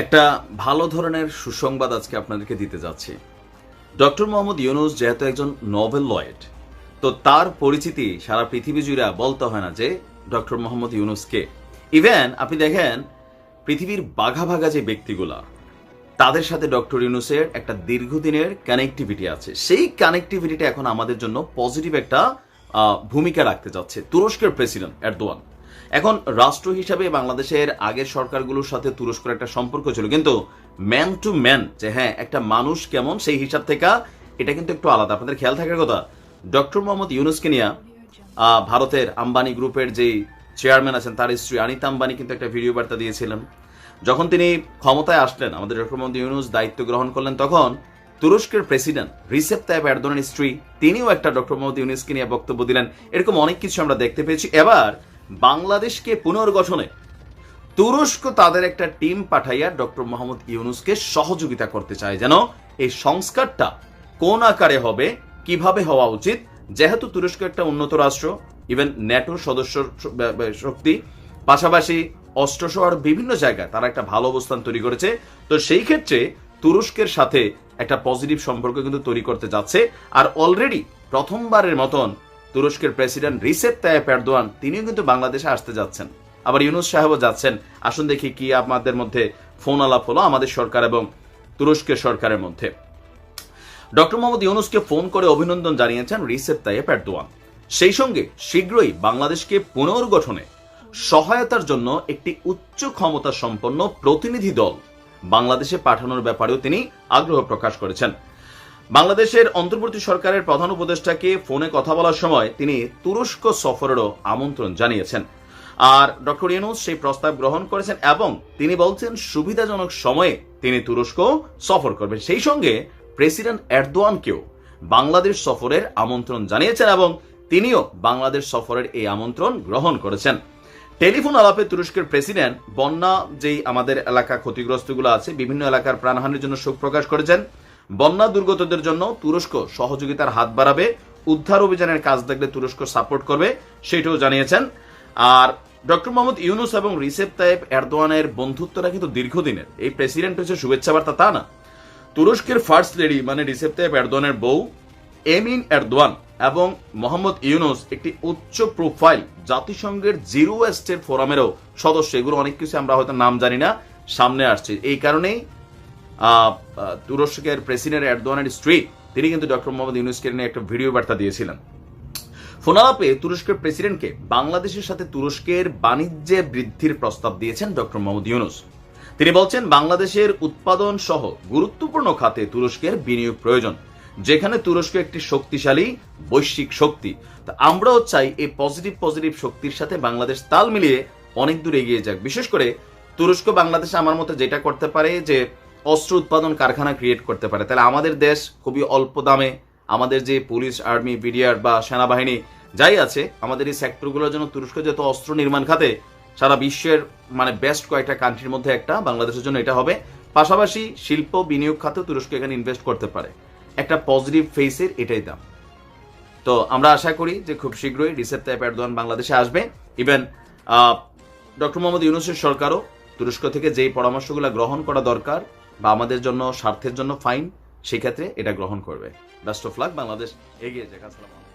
একটা ভালো ধরনের সুসংবাদ আজকে আপনাদেরকে দিতে যাচ্ছি। ডক্টর মোহাম্মদ ইউনুস যেহেতু একজন নোবেল লয়েড, তো তার পরিচিতি সারা পৃথিবী জুড়ে বলতে হয় না যে ডক্টর মোহাম্মদ ইউনুসকে ইভেন আপনি দেখেন, পৃথিবীর বাঘা ভাগা যে ব্যক্তিগুলা, তাদের সাথে ডক্টর ইউনুসের একটা দীর্ঘদিনের কানেক্টিভিটি আছে। সেই কানেক্টিভিটিটা এখন আমাদের জন্য পজিটিভ একটা ভূমিকা রাখতে যাচ্ছে। তুরস্কের প্রেসিডেন্ট এরদোয়ান এখন রাষ্ট্র হিসাবে বাংলাদেশের আগের সরকারগুলোর সাথে তুরস্কের একটা সম্পর্ক ছিল। কিন্তু ম্যান টু ম্যান যে হ্যাঁ একটা মানুষ কেমন সেই হিসাব থেকে এটা কিন্তু একটু আলাদা। আপনাদের খেয়াল থাকার কথা, ডক্টর মোহাম্মদ ইউনুসকে নিয়ে ভারতের আম্বানি গ্রুপের যেই চেয়ারম্যান আছেন, তার স্ত্রী আনিতা আম্বানি কিন্তু একটা ভিডিও বার্তা দিয়েছিলেন। যখন তিনি ক্ষমতায় আসলেন, আমাদের ডক্টর মোহাম্মদ ইউনুস দায়িত্ব গ্রহণ করলেন তখন তুরস্কের প্রেসিডেন্ট রিসেপ তাইপ এরদোয়ানের স্ত্রী, তিনিও একটা ডক্টর মোহাম্মদ ইউনুসকে নিয়ে বক্তব্য দিলেন। এরকম অনেক কিছু আমরা দেখতে পেয়েছি। এবার বাংলাদেশকে পুনর্গঠনে তুরস্ক তাদের একটা টিম পাঠাইয়া ডক্টর মোহাম্মদ ইউনুসকে সহযোগিতা করতে চায় যেন এই সংস্কারটা কোন আকারে হবে, কীভাবে হওয়া উচিত, যেহেতু তুরস্ক একটা উন্নত রাষ্ট্র ইভেন ন্যাটোর সদস্য শক্তি, পাশাপাশি অস্ত্রসহ বিভিন্ন জায়গায় তারা একটা ভালো অবস্থান তৈরি করেছে। তো সেই ক্ষেত্রে তুরস্কের সাথে একটা পজিটিভ সম্পর্ক কিন্তু তৈরি করতে যাচ্ছে। আর অলরেডি প্রথমবারের মতন তুরস্কের প্রেসিডেন্ট রিসেপ তাইপ এরদোয়ান, তিনিও কিন্তু বাংলাদেশে আসতে যাচ্ছেন। আবার ইউনুস সাহেবও যাচ্ছেন। আসুন দেখি কি আমাদের মধ্যে ফোন আলাপ হলো আমাদের সরকার এবং তুরস্কের সরকারের মধ্যে। ডক্টর মোহাম্মদ ইউনুসকে ফোন করে অভিনন্দন জানিয়েছেন রিসেপ তাইয়েপ এরদোয়ান। সেই সঙ্গে শীঘ্রই বাংলাদেশকে পুনর্গঠনে সহায়তার জন্য একটি উচ্চ ক্ষমতা সম্পন্ন প্রতিনিধি দল বাংলাদেশে পাঠানোর ব্যাপারেও তিনি আগ্রহ প্রকাশ করেছেন। বাংলাদেশের অন্তর্বর্তী সরকারের প্রধান উপদেষ্টাকে ফোনে কথা বলার সময় তিনি তুরস্ক সফরেরও আমন্ত্রণ জানিয়েছেন। আর ডক্টর ইউনুস সেই প্রস্তাব গ্রহণ করেছেন এবং তিনি বলছেন, সুবিধাজনক সময়ে তিনি তুরস্ক সফর করবেন। সেই সঙ্গে প্রেসিডেন্ট এরদোয়ানকেও বাংলাদেশ সফরের আমন্ত্রণ জানিয়েছেন এবং তিনিও বাংলাদেশ সফরের এই আমন্ত্রণ গ্রহণ করেছেন। টেলিফোন আলাপে তুরস্কের প্রেসিডেন্ট বন্যা, যেই আমাদের এলাকা ক্ষতিগ্রস্তগুলো আছে, বিভিন্ন এলাকার প্রাণহানির জন্য শোক প্রকাশ করেছেন। বন্যা দুর্গতদের জন্য তুরস্ক সহযোগিতার হাত বাড়াবে, উদ্ধার অভিযানের কাজ দেখলে তুরস্ক সাপোর্ট করবে, সেটাও জানিয়েছেন। আর ডক্টর মোহাম্মদ ইউনুস এবং রিসেপ তাইপ এরদোয়ানের বন্ধুত্বটা কিন্তু দীর্ঘদিনের। এই প্রেসিডেন্ট হচ্ছে শুভেচ্ছা বার্তা, তা না? তুরস্কের ফার্স্ট লেডি মানে রিসেপ তাইপ এরদোয়ানের বউ, এমিন এরদোয়ান এবং মোহাম্মদ ইউনুস একটি উচ্চ প্রোফাইল জাতিসংঘের জিরো ওয়েস্টের ফোরামেরও সদস্য। এগুলো অনেক কিছু আমরা হয়তো নাম জানি না, সামনে আসছে। এই কারণেই তুরস্কের প্রেসিডেন্ট এরদোয়ানের স্ত্রী, তিনি কিন্তু ডক্টর মোহাম্মদ ইউনুসকে নিয়ে একটা ভিডিও বার্তা দিয়েছিলেন। ফোনালাপে তুরস্কের প্রেসিডেন্টকে বাংলাদেশের সাথে তুরস্কের বাণিজ্যে বৃদ্ধির প্রস্তাব দিয়েছেন ডক্টর মোহাম্মদ ইউনুস। তিনি বলছেন, বাংলাদেশের উৎপাদন সহ গুরুত্বপূর্ণ খাতে তুরস্কের বিনিয়োগ প্রয়োজন, যেখানে তুরস্ক একটি শক্তিশালী বৈশ্বিক শক্তি। তা আমরাও চাই এই পজিটিভ পজিটিভ শক্তির সাথে বাংলাদেশ তাল মিলিয়ে অনেক দূর এগিয়ে যাক। বিশেষ করে তুরস্ক বাংলাদেশে আমার মতে যেটা করতে পারে যে অস্ত্র উৎপাদন কারখানা ক্রিয়েট করতে পারে। তাহলে আমাদের দেশ খুবই অল্প দামে আমাদের যে পুলিশ আর্মি বিডিআর বা সেনাবাহিনী যাই আছে, আমাদের এই সেক্টরগুলোর জন্য তুরস্ক যেহেতু অস্ত্র নির্মাণ খাতে সারা বিশ্বের মানে বেস্ট কয়েকটা কান্ট্রির মধ্যে একটা, বাংলাদেশের জন্য এটা হবে। পাশাপাশি শিল্প, বিনিয়োগ খাতে তুরস্ক এখানে ইনভেস্ট করতে পারে। একটা পজিটিভ ফেসের এটাই দাম। তো আমরা আশা করি যে খুব শীঘ্রই রিসেপ তাইপ এরদোয়ান বাংলাদেশে আসবে। ইভেন ডক্টর মোহাম্মদ ইউনুসের সরকারও তুরস্ক থেকে যেই পরামর্শগুলো গ্রহণ করা দরকার বা আমাদের জন্য, স্বার্থের জন্য ফাইন সেক্ষেত্রে এটা গ্রহণ করবে বেস্ট অফ লাক বাংলাদেশ এগিয়ে যাক আসসালাম।